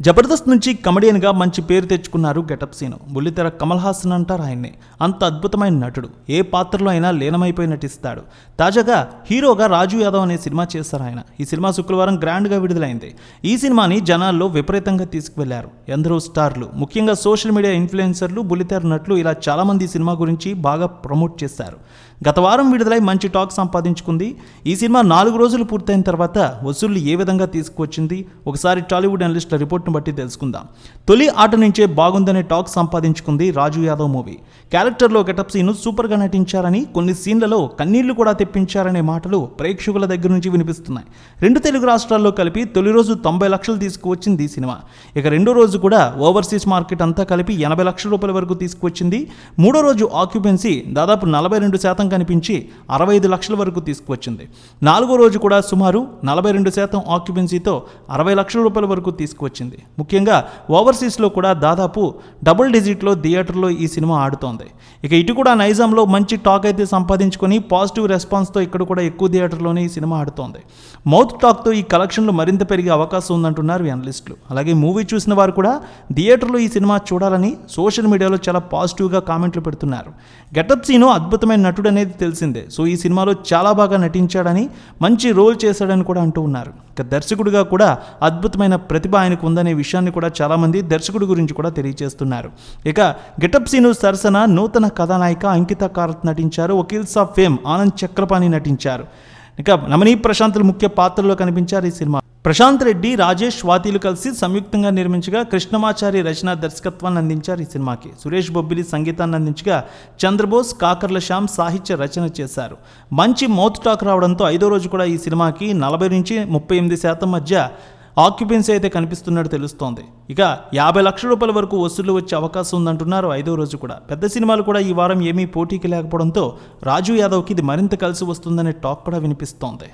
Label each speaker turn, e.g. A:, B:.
A: జబర్దస్త్ నుంచి కమెడియన్గా మంచి పేరు తెచ్చుకున్నారు గెటప్ సీను. బుల్లితెర కమల్ హాసన్ అంటారు ఆయన్ని. అంత అద్భుతమైన నటుడు. ఏ పాత్రలో అయినా లీనమైపోయి నటిస్తాడు. తాజాగా హీరోగా రాజు యాదవ్ అనే సినిమా చేశారు ఆయన. ఈ సినిమా శుక్రవారం గ్రాండ్గా విడుదలైంది. ఈ సినిమాని జనాల్లో విపరీతంగా తీసుకువెళ్ళారు. ఎందరో స్టార్లు. ముఖ్యంగా సోషల్ మీడియా ఇన్ఫ్లుయెన్సర్లు బుల్లితెర నటులు ఇలా చాలామంది ఈ సినిమా గురించి బాగా ప్రమోట్ చేశారు. గత వారం విడుదలై మంచి టాక్ సంపాదించుకుంది. ఈ సినిమా నాలుగు రోజులు పూర్తయిన తర్వాత వసూళ్ళు ఏ విధంగా తీసుకువచ్చింది? ఒకసారి టాలీవుడ్ అనలిస్టుల రిపోర్ట్ను బట్టి తెలుసుకుందాం. తొలి ఆట నుంచే బాగుందనే టాక్ సంపాదించుకుంది రాజు యాదవ్ మూవీ. క్యారెక్టర్లో గెటప్ సీను సూపర్గా నటించారని కొన్ని సీన్లలో కన్నీళ్ళు కూడా తెప్పించారనే మాటలు ప్రేక్షకుల దగ్గర నుంచి వినిపిస్తున్నాయి. రెండు తెలుగు రాష్ట్రాల్లో కలిపి తొలి రోజు తొంభై లక్షలు తీసుకువచ్చింది ఈ సినిమా. ఇక రెండో రోజు కూడా ఓవర్సీస్ మార్కెట్ అంతా కలిపి ఎనభై లక్షల రూపాయల వరకు తీసుకువచ్చింది. మూడో రోజు ఆక్యుపెన్సీ దాదాపు నలభై రెండు శాతం కనిపించి అరవై ఐదు లక్షల వరకు తీసుకువచ్చింది. నాలుగో రోజు కూడా సుమారు నలభై రెండు శాతం ఆక్యుపెన్సీతో అరవై లక్షల రూపాయల వరకు తీసుకువచ్చింది. ముఖ్యంగా ఓవర్సీస్లో కూడా దాదాపు డబుల్ డిజిట్లో థియేటర్లో ఈ సినిమా ఆడుతోంది. ఇక ఇటు కూడా నైజాంలో మంచి టాక్ అయితే సంపాదించుకొని పాజిటివ్ రెస్పాన్స్తో ఇక్కడ కూడా ఎక్కువ థియేటర్లోనే ఈ సినిమా ఆడుతోంది. మౌత్ టాక్తో ఈ కలెక్షన్లు మరింత పెరిగే అవకాశం ఉందంటున్నారు అనలిస్టులు. అలాగే మూవీ చూసిన వారు కూడా థియేటర్లో ఈ సినిమా చూడాలని సోషల్ మీడియాలో చాలా పాజిటివ్గా కామెంట్లు పెడుతున్నారు. గెటప్ సీను అద్భుతమైన నటుడు అనేది తెలిసిందే. సో ఈ సినిమాలో చాలా బాగా నటించాడని మంచి రోల్ చేశాడని కూడా అంటూ ఉన్నారు. ఇక దర్శకుడిగా కూడా అద్భుతమైన ప్రతిభ ఆయనకు ఉందని విషయాన్ని కూడా చాలామంది దర్శకుడి గురించి కూడా తెలియజేస్తున్నారు. ఇక గెటప్ సీను సరసన నూతన కథానాయిక అంకిత కారత్ నటించారు. వకీల్స్ ఆఫ్ ఫేమ్ ఆనంద్ చక్రపాణి నటించారు. ఇక నమనీ ప్రశాంతులు ముఖ్య పాత్రలో కనిపించారు ఈ సినిమా. ప్రశాంత్ రెడ్డి రాజేష్ స్వాతిలు కలిసి సంయుక్తంగా నిర్మించగా కృష్ణమాచారి రచన దర్శకత్వాన్ని అందించారు ఈ సినిమాకి. సురేష్ బొబ్బిలి సంగీతాన్ని అందించగా చంద్రబోస్ కాకర్ల శ్యామ్ సాహిత్య రచన చేశారు. మంచి మౌత్ టాక్ రావడంతో ఐదో రోజు కూడా ఈ సినిమాకి నలభై నుంచి ముప్పై ఎనిమిది శాతం మధ్య ఆక్యుపెన్సీ అయితే కనిపిస్తున్నట్టు తెలుస్తోంది. ఇక యాభై లక్షల రూపాయల వరకు వసూళ్ళు వచ్చే అవకాశం ఉందంటున్నారు ఐదో రోజు కూడా. పెద్ద సినిమాలు కూడా ఈ వారం ఏమీ పోటీకి లేకపోవడంతో రాజు యాదవ్కి ఇది మరింత కలిసి వస్తుందనే టాక్ కూడా వినిపిస్తోంది.